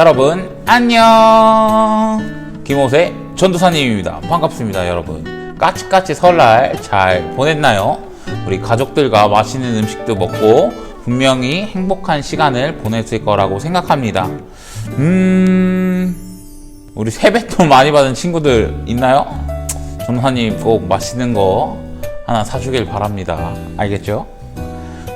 여러분 안녕 김호세 전도사님입니다 반갑습니다 여러분 까치까치 설날 잘 보냈나요? 우리 가족들과 맛있는 음식도 먹고 분명히 행복한 시간을 보냈을 거라고 생각합니다 음 우리 세뱃돈 많이 받은 친구들 있나요? 전도사님 꼭 맛있는 거 하나 사주길 바랍니다 알겠죠?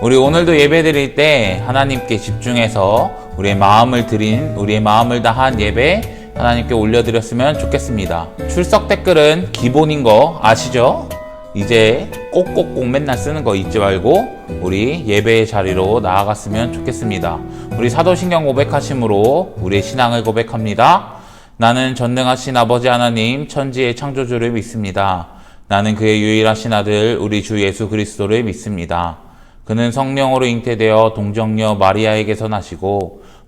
우리 오늘도 예배 드릴 때 하나님께 집중해서 우리의 마음을 드린 우리의 마음을 다한 예배 하나님께 올려드렸으면 좋겠습니다. 출석 댓글은 기본인 거 아시죠? 이제 꼭꼭꼭 맨날 쓰는 거 잊지 말고 우리 예배의 자리로 나아갔으면 좋겠습니다. 우리 사도신경 고백하심으로 우리의 신앙을 고백합니다. 나는 전능하신 아버지 하나님 천지의 창조주를 믿습니다. 나는 그의 유일하신 아들 우리 주 예수 그리스도를 믿습니다. 그는 성령으로 잉태되어 동정녀 마리아에게서 나시고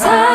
사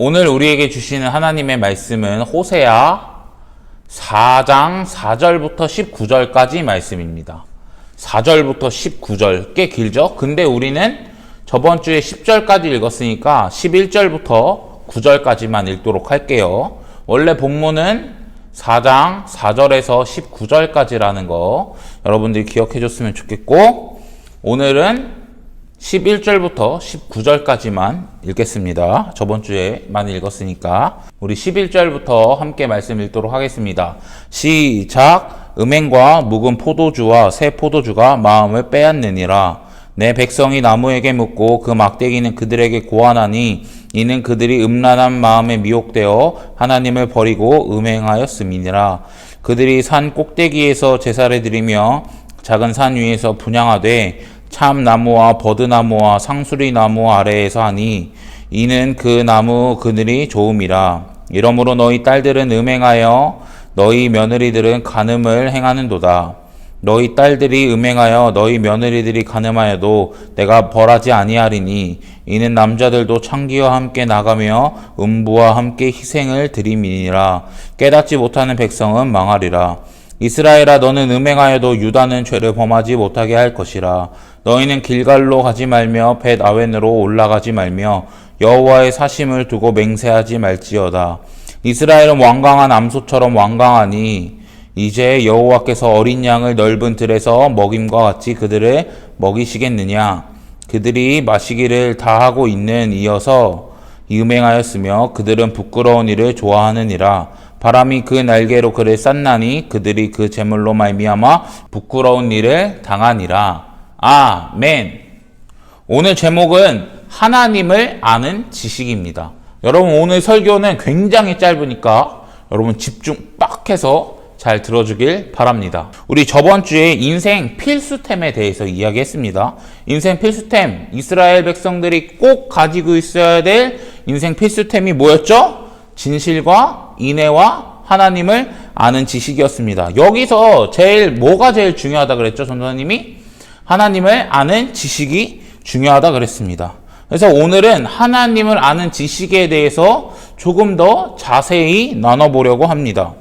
오늘 우리에게 주시는 하나님의 말씀은 호세아 4장 4절부터 19절까지 말씀입니다. 4절부터 19절 꽤 길죠? 근데 우리는 저번 주에 10절까지 읽었으니까 11절부터 9절까지만 읽도록 할게요. 원래 본문은 4장 4절에서 19절까지라는 거 여러분들이 기억해 줬으면 좋겠고 오늘은 11절부터 19절까지만 읽겠습니다. 저번 주에 많이 읽었으니까 우리 11절부터 함께 말씀 읽도록 하겠습니다. 시작 음행과 묵은 포도주와 새 포도주가 마음을 빼앗느니라 내 백성이 나무에게 묻고 그 막대기는 그들에게 고하나니 이는 그들이 음란한 마음에 미혹되어 하나님을 버리고 음행하였음이니라 그들이 산 꼭대기에서 제사를 드리며 작은 산 위에서 분양하되 참나무와 버드나무와 상수리나무 아래에서 하니 이는 그 나무 그늘이 좋음이라. 이러므로 너희 딸들은 음행하여 너희 며느리들은 간음을 행하는도다. 너희 딸들이 음행하여 너희 며느리들이 간음하여도 내가 벌하지 아니하리니 이는 남자들도 창기와 함께 나가며 음부와 함께 희생을 드림이니라. 깨닫지 못하는 백성은 망하리라 이스라엘아 너는 음행하여도 유다는 죄를 범하지 못하게 할 것이라. 너희는 길갈로 가지 말며 벳 아웬으로 올라가지 말며 여호와의 사심을 두고 맹세하지 말지어다. 이스라엘은 완강한 암소처럼 완강하니 이제 여호와께서 어린 양을 넓은 들에서 먹임과 같이 그들을 먹이시겠느냐? 그들이 마시기를 다 하고 있는 이어서 음행하였으며 그들은 부끄러운 일을 좋아하느니라 바람이 그 날개로 그를 쌌나니 그들이 그 제물로 말미암아 부끄러운 일을 당하니라 아멘 오늘 제목은 하나님을 아는 지식입니다 여러분 오늘 설교는 굉장히 짧으니까 여러분 집중 빡 해서 잘 들어주길 바랍니다. 우리 저번 주에 인생 필수템에 대해서 이야기했습니다. 인생 필수템, 이스라엘 백성들이 꼭 가지고 있어야 될 인생 필수템이 뭐였죠? 진실과 인애와 하나님을 아는 지식이었습니다. 여기서 제일 뭐가 제일 중요하다 그랬죠, 전도사님이? 하나님을 아는 지식이 중요하다 그랬습니다. 그래서 오늘은 하나님을 아는 지식에 대해서 조금 더 자세히 나눠보려고 합니다.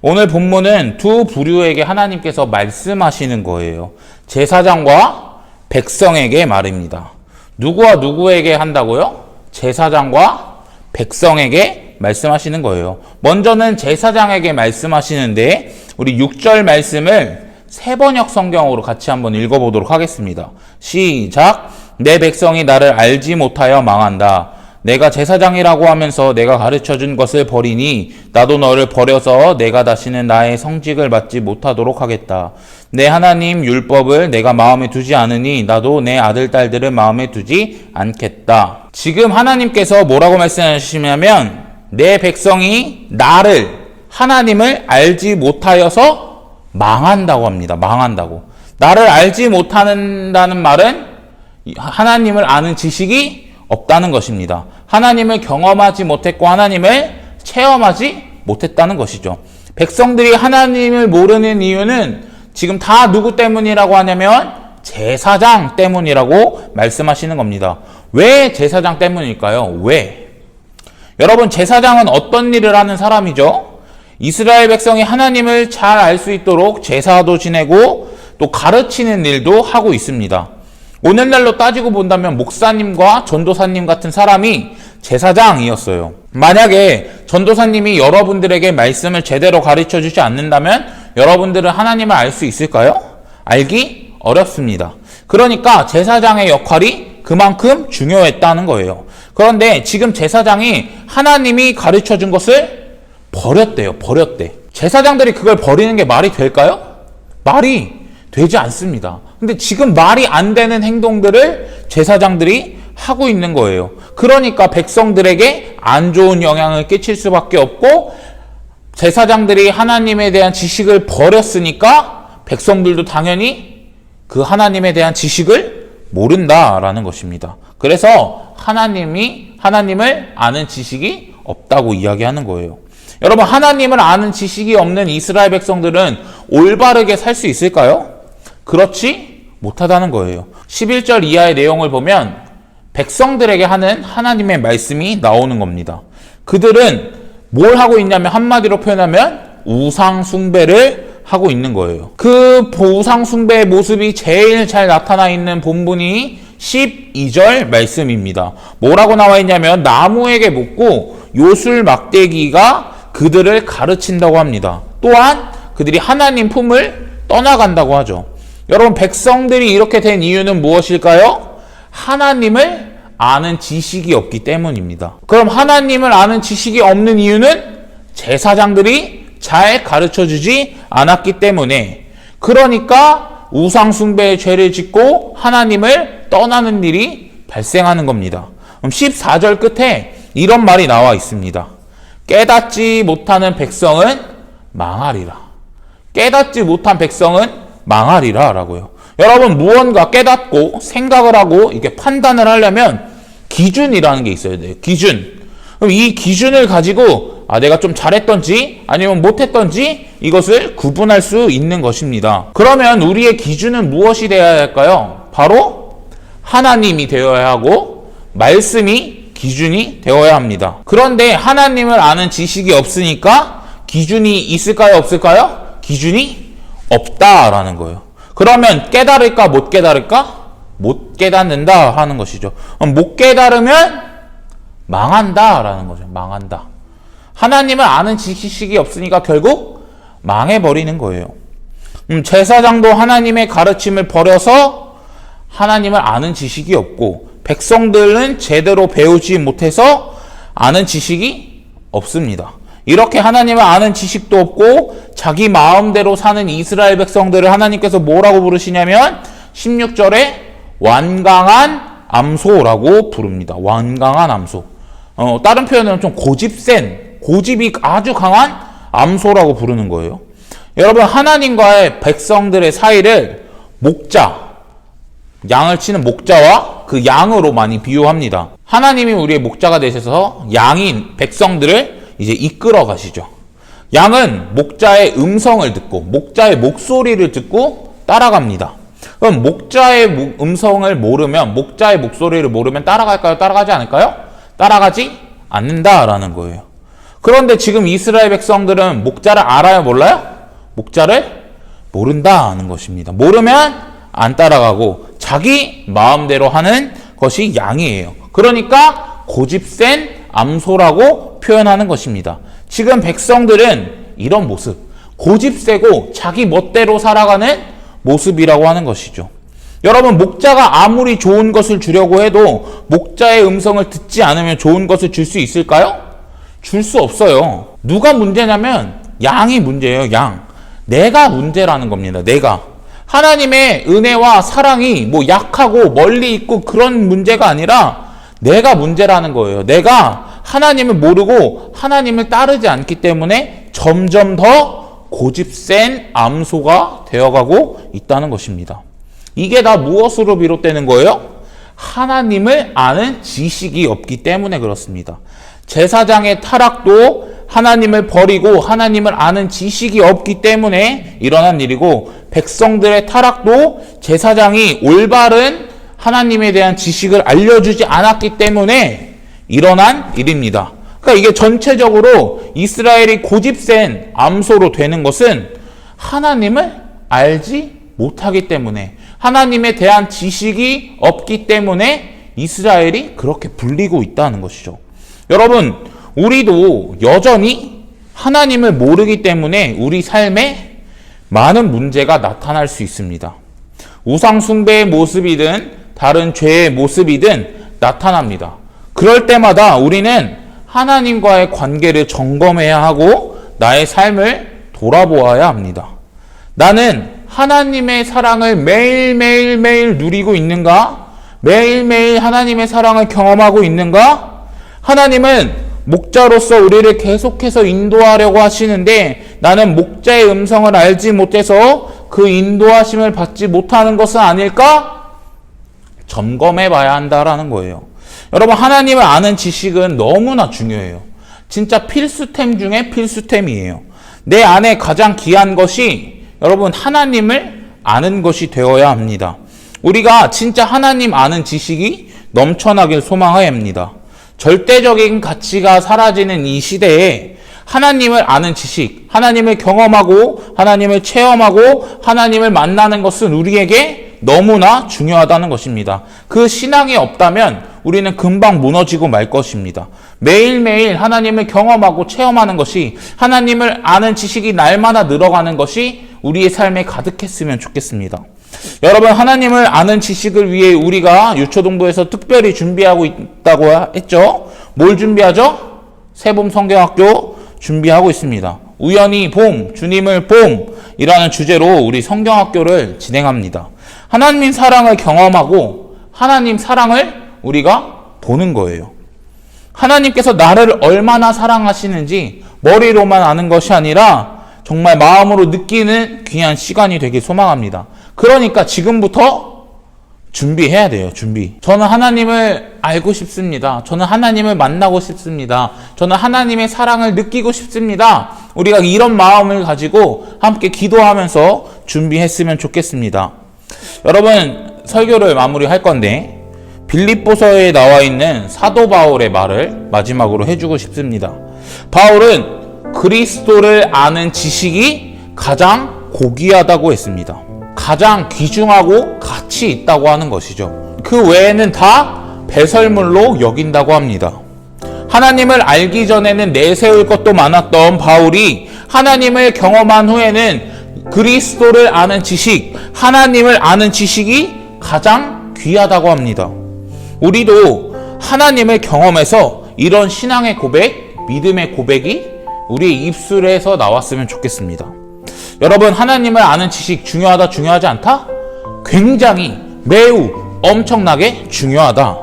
오늘 본문은 두 부류에게 하나님께서 말씀하시는 거예요. 제사장과 백성에게 말입니다. 누구와 누구에게 한다고요? 제사장과 백성에게 말씀하시는 거예요. 먼저는 제사장에게 말씀하시는데 우리 6절 말씀을 세번역 성경으로 같이 한번 읽어보도록 하겠습니다. 시작. 내 백성이 나를 알지 못하여 망한다. 내가 제사장이라고 하면서 내가 가르쳐 준 것을 버리니 나도 너를 버려서 내가 다시는 나의 성직을 받지 못하도록 하겠다. 내 하나님 율법을 내가 마음에 두지 않으니 나도 내 아들 딸들을 마음에 두지 않겠다. 지금 하나님께서 뭐라고 말씀하시냐면 내 백성이 나를 하나님을 알지 못하여서 망한다고 합니다. 망한다고. 나를 알지 못한다는 말은 하나님을 아는 지식이 없다는 것입니다. 하나님을 경험하지 못했고 하나님을 체험하지 못했다는 것이죠. 백성들이 하나님을 모르는 이유는 지금 다 누구 때문이라고 하냐면 제사장 때문이라고 말씀하시는 겁니다. 왜 제사장 때문일까요? 왜? 여러분, 제사장은 어떤 일을 하는 사람이죠? 이스라엘 백성이 하나님을 잘 알 수 있도록 제사도 지내고 또 가르치는 일도 하고 있습니다. 오늘날로 따지고 본다면 목사님과 전도사님 같은 사람이 제사장이었어요. 만약에 전도사님이 여러분들에게 말씀을 제대로 가르쳐 주지 않는다면 여러분들은 하나님을 알 수 있을까요? 알기 어렵습니다. 그러니까 제사장의 역할이 그만큼 중요했다는 거예요. 그런데 지금 제사장이 하나님이 가르쳐 준 것을 버렸대요. 버렸대. 제사장들이 그걸 버리는 게 말이 될까요? 말이 되지 않습니다. 근데 지금 말이 안 되는 행동들을 제사장들이 하고 있는 거예요. 그러니까 백성들에게 안 좋은 영향을 끼칠 수밖에 없고 제사장들이 하나님에 대한 지식을 버렸으니까 백성들도 당연히 그 하나님에 대한 지식을 모른다라는 것입니다. 그래서 하나님이 하나님을 아는 지식이 없다고 이야기하는 거예요. 여러분 하나님을 아는 지식이 없는 이스라엘 백성들은 올바르게 살 수 있을까요? 그렇지 못하다는 거예요. 11절 이하의 내용을 보면 백성들에게 하는 하나님의 말씀이 나오는 겁니다. 그들은 뭘 하고 있냐면 한마디로 표현하면 우상 숭배를 하고 있는 거예요. 그 우상 숭배의 모습이 제일 잘 나타나 있는 본문이 12절 말씀입니다. 뭐라고 나와 있냐면 나무에게 묻고 요술 막대기가 그들을 가르친다고 합니다. 또한 그들이 하나님 품을 떠나간다고 하죠. 여러분 백성들이 이렇게 된 이유는 무엇일까요? 하나님을 아는 지식이 없기 때문입니다. 그럼 하나님을 아는 지식이 없는 이유는 제사장들이 잘 가르쳐 주지 않았기 때문에 그러니까 우상숭배의 죄를 짓고 하나님을 떠나는 일이 발생하는 겁니다. 그럼 14절 끝에 이런 말이 나와 있습니다. 깨닫지 못하는 백성은 망하리라. 깨닫지 못한 백성은 망하리라 라고요. 여러분 무언가 깨닫고 생각을 하고 이렇게 판단을 하려면 기준이라는 게 있어야 돼요. 기준. 그럼 이 기준을 가지고 아 내가 좀 잘했던지 아니면 못했던지 이것을 구분할 수 있는 것입니다. 그러면 우리의 기준은 무엇이 되어야 할까요? 바로 하나님이 되어야 하고 말씀이 기준이 되어야 합니다. 그런데 하나님을 아는 지식이 없으니까 기준이 있을까요? 없을까요? 기준이 없다라는 거예요. 그러면 깨달을까 못 깨달을까? 못 깨닫는다 하는 것이죠. 못 깨달으면 망한다라는 거죠. 망한다. 하나님을 아는 지식이 없으니까 결국 망해버리는 거예요. 음, 제사장도 하나님의 가르침을 버려서 하나님을 아는 지식이 없고 백성들은 제대로 배우지 못해서 아는 지식이 없습니다. 이렇게 하나님을 아는 지식도 없고 자기 마음대로 사는 이스라엘 백성들을 하나님께서 뭐라고 부르시냐면 16절에 완강한 암소라고 부릅니다. 완강한 암소. 어, 다른 표현은 좀 고집센, 고집이 아주 강한 암소라고 부르는 거예요. 여러분, 하나님과의 백성들의 사이를 목자, 양을 치는 목자와 그 양으로 많이 비유합니다. 하나님이 우리의 목자가 되셔서 양인 백성들을 이제 이끌어 가시죠. 양은 목자의 음성을 듣고 목자의 목소리를 듣고 따라갑니다. 그럼 목자의 목- 음성을 모르면 목자의 목소리를 모르면 따라갈까요? 따라가지 않을까요? 따라가지 않는다라는 거예요. 그런데 지금 이스라엘 백성들은 목자를 알아요, 몰라요? 목자를 모른다는 것입니다. 모르면 안 따라가고 자기 마음대로 하는 것이 양이에요. 그러니까 고집센 암소라고 표현하는 것입니다. 지금 백성들은 이런 모습, 고집세고 자기 멋대로 살아가는 모습이라고 하는 것이죠. 여러분, 목자가 아무리 좋은 것을 주려고 해도 목자의 음성을 듣지 않으면 좋은 것을 줄 수 있을까요? 줄 수 없어요. 누가 문제냐면 양이 문제예요, 양. 내가 문제라는 겁니다, 내가. 하나님의 은혜와 사랑이 뭐 약하고 멀리 있고 그런 문제가 아니라 내가 문제라는 거예요. 내가 하나님을 모르고 하나님을 따르지 않기 때문에 점점 더 고집센 암소가 되어가고 있다는 것입니다. 이게 다 무엇으로 비롯되는 거예요? 하나님을 아는 지식이 없기 때문에 그렇습니다. 제사장의 타락도 하나님을 버리고 하나님을 아는 지식이 없기 때문에 일어난 일이고 백성들의 타락도 제사장이 올바른 하나님에 대한 지식을 알려주지 않았기 때문에 일어난 일입니다. 그러니까 이게 전체적으로 이스라엘이 고집센 암소로 되는 것은 하나님을 알지 못하기 때문에 하나님에 대한 지식이 없기 때문에 이스라엘이 그렇게 불리고 있다는 것이죠. 여러분, 우리도 여전히 하나님을 모르기 때문에 우리 삶에 많은 문제가 나타날 수 있습니다. 우상숭배의 모습이든 다른 죄의 모습이든 나타납니다. 그럴 때마다 우리는 하나님과의 관계를 점검해야 하고 나의 삶을 돌아보아야 합니다. 나는 하나님의 사랑을 매일매일 매일 누리고 있는가? 매일매일 하나님의 사랑을 경험하고 있는가? 하나님은 목자로서 우리를 계속해서 인도하려고 하시는데 나는 목자의 음성을 알지 못해서 그 인도하심을 받지 못하는 것은 아닐까? 점검해 봐야 한다라는 거예요. 여러분, 하나님을 아는 지식은 너무나 중요해요. 진짜 필수템 중에 필수템이에요. 내 안에 가장 귀한 것이 여러분, 하나님을 아는 것이 되어야 합니다. 우리가 진짜 하나님 아는 지식이 넘쳐나길 소망해야 합니다. 절대적인 가치가 사라지는 이 시대에 하나님을 아는 지식, 하나님을 경험하고 하나님을 체험하고 하나님을 만나는 것은 우리에게 너무나 중요하다는 것입니다. 그 신앙이 없다면 우리는 금방 무너지고 말 것입니다. 매일매일 하나님을 경험하고 체험하는 것이 하나님을 아는 지식이 날마다 늘어가는 것이 우리의 삶에 가득했으면 좋겠습니다. 여러분 하나님을 아는 지식을 위해 우리가 유초동부에서 특별히 준비하고 있다고 했죠. 뭘 준비하죠? 세봄 성경학교 준비하고 있습니다. 우연히 봄, 주님을 봄이라는 주제로 우리 성경학교를 진행합니다. 하나님 사랑을 경험하고 하나님 사랑을 우리가 보는 거예요. 하나님께서 나를 얼마나 사랑하시는지 머리로만 아는 것이 아니라 정말 마음으로 느끼는 귀한 시간이 되길 소망합니다. 그러니까 지금부터 준비해야 돼요, 준비. 저는 하나님을 알고 싶습니다. 저는 하나님을 만나고 싶습니다. 저는 하나님의 사랑을 느끼고 싶습니다. 우리가 이런 마음을 가지고 함께 기도하면서 준비했으면 좋겠습니다. 여러분, 설교를 마무리할 건데, 빌립보서에 나와 있는 사도 바울의 말을 마지막으로 해주고 싶습니다. 바울은 그리스도를 아는 지식이 가장 고귀하다고 했습니다. 가장 귀중하고 가치 있다고 하는 것이죠. 그 외에는 다 배설물로 여긴다고 합니다. 하나님을 알기 전에는 내세울 것도 많았던 바울이 하나님을 경험한 후에는 그리스도를 아는 지식, 하나님을 아는 지식이 가장 귀하다고 합니다. 우리도 하나님을 경험해서 이런 신앙의 고백, 믿음의 고백이 우리 입술에서 나왔으면 좋겠습니다. 여러분, 하나님을 아는 지식 중요하다, 중요하지 않다? 굉장히 매우 엄청나게 중요하다.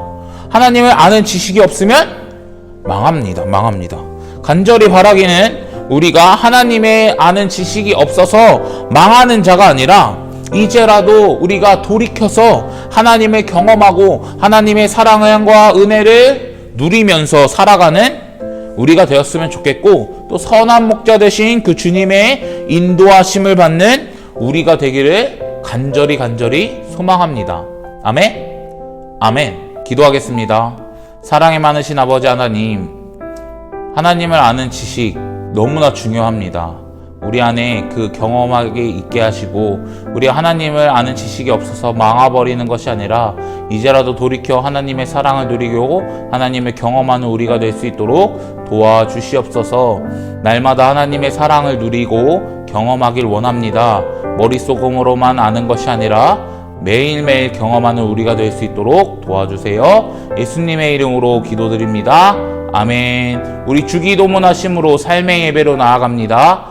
하나님을 아는 지식이 없으면 망합니다. 망합니다. 간절히 바라기는 우리가 하나님의 아는 지식이 없어서 망하는 자가 아니라 이제라도 우리가 돌이켜서 하나님을 경험하고 하나님의 사랑과 은혜를 누리면서 살아가는 우리가 되었으면 좋겠고 또 선한 목자 되신 그 주님의 인도하심을 받는 우리가 되기를 간절히 간절히 소망합니다. 아멘. 아멘. 기도하겠습니다. 사랑이 많으신 아버지 하나님, 하나님을 아는 지식 너무나 중요합니다. 우리 안에 그 경험하게 있게 하시고 우리 하나님을 아는 지식이 없어서 망아버리는 것이 아니라 이제라도 돌이켜 하나님의 사랑을 누리고 하나님을 경험하는 우리가 될 수 있도록 도와주시옵소서 날마다 하나님의 사랑을 누리고 경험하길 원합니다. 머릿속으로만 아는 것이 아니라 매일매일 경험하는 우리가 될 수 있도록 도와주세요. 예수님의 이름으로 기도드립니다. 아멘. 우리 주기도문하심으로 삶의 예배로 나아갑니다.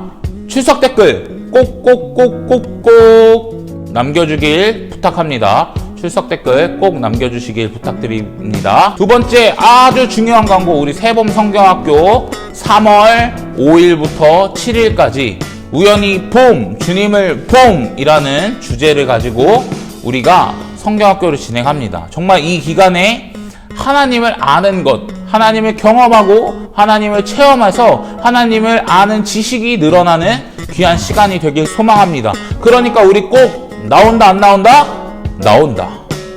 출석 댓글 꼭꼭꼭꼭꼭 남겨주길 부탁합니다. 출석 댓글 꼭 남겨주시길 부탁드립니다. 두 번째 아주 중요한 광고 우리 세범 성경학교 3월 5일부터 7일까지 우연히 봄 주님을 봄이라는 주제를 가지고 우리가 성경학교를 진행합니다. 정말 이 기간에 하나님을 아는 것, 하나님을 경험하고 하나님을 체험해서 하나님을 아는 지식이 늘어나는 귀한 시간이 되길 소망합니다. 그러니까 우리 꼭 나온다 안 나온다? 나온다.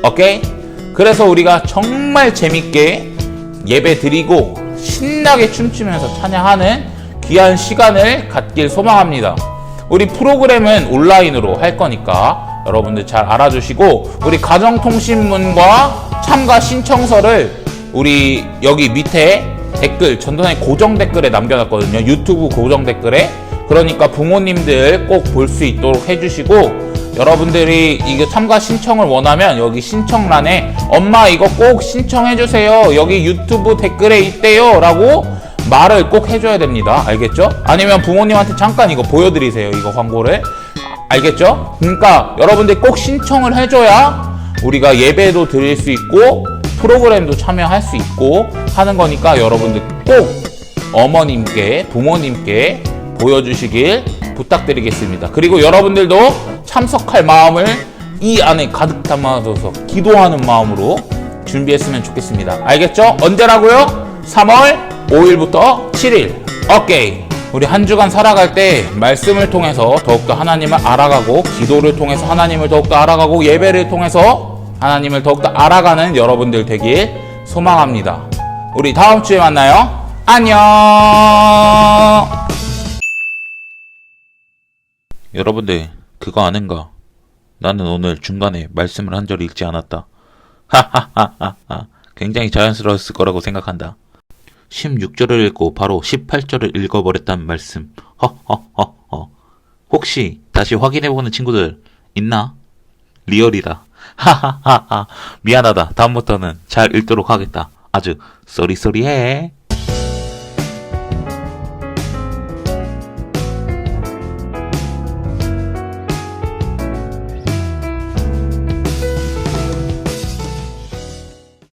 오케이? 그래서 우리가 정말 재밌게 예배 드리고 신나게 춤추면서 찬양하는 귀한 시간을 갖길 소망합니다. 우리 프로그램은 온라인으로 할 거니까 여러분들 잘 알아주시고 우리 가정통신문과 참가 신청서를 우리 여기 밑에 댓글 전전에 고정 댓글에 남겨놨거든요. 유튜브 고정 댓글에. 그러니까 부모님들 꼭 볼 수 있도록 해주시고 여러분들이 이게 참가 신청을 원하면 여기 신청란에 엄마 이거 꼭 신청해주세요. 여기 유튜브 댓글에 있대요. 라고 말을 꼭 해줘야 됩니다. 알겠죠? 아니면 부모님한테 잠깐 이거 보여드리세요. 이거 광고를. 알겠죠? 그러니까 여러분들 꼭 신청을 해줘야 우리가 예배도 드릴 수 있고 프로그램도 참여할 수 있고 하는 거니까 여러분들 꼭 어머님께 부모님께 보여주시길 부탁드리겠습니다. 그리고 여러분들도 참석할 마음을 이 안에 가득 담아둬서 기도하는 마음으로 준비했으면 좋겠습니다. 알겠죠? 언제라고요? 3월 5일부터 7일. 오케이. 우리 한 주간 살아갈 때 말씀을 통해서 더욱더 하나님을 알아가고 기도를 통해서 하나님을 더욱더 알아가고 예배를 통해서 하나님을 더욱더 알아가는 여러분들 되길 소망합니다. 우리 다음 주에 만나요. 안녕. 여러분들 그거 아는가? 나는 오늘 중간에 말씀을 한 절 읽지 않았다. 하하하하하. 굉장히 자연스러웠을 거라고 생각한다. 16절을 읽고 바로 18절을 읽어버렸단 말씀. 허허허허. 혹시 다시 확인해보는 친구들 있나? 리얼이다. 하하하하. 미안하다. 다음부터는 잘 읽도록 하겠다. 아주 쏘리쏘리해.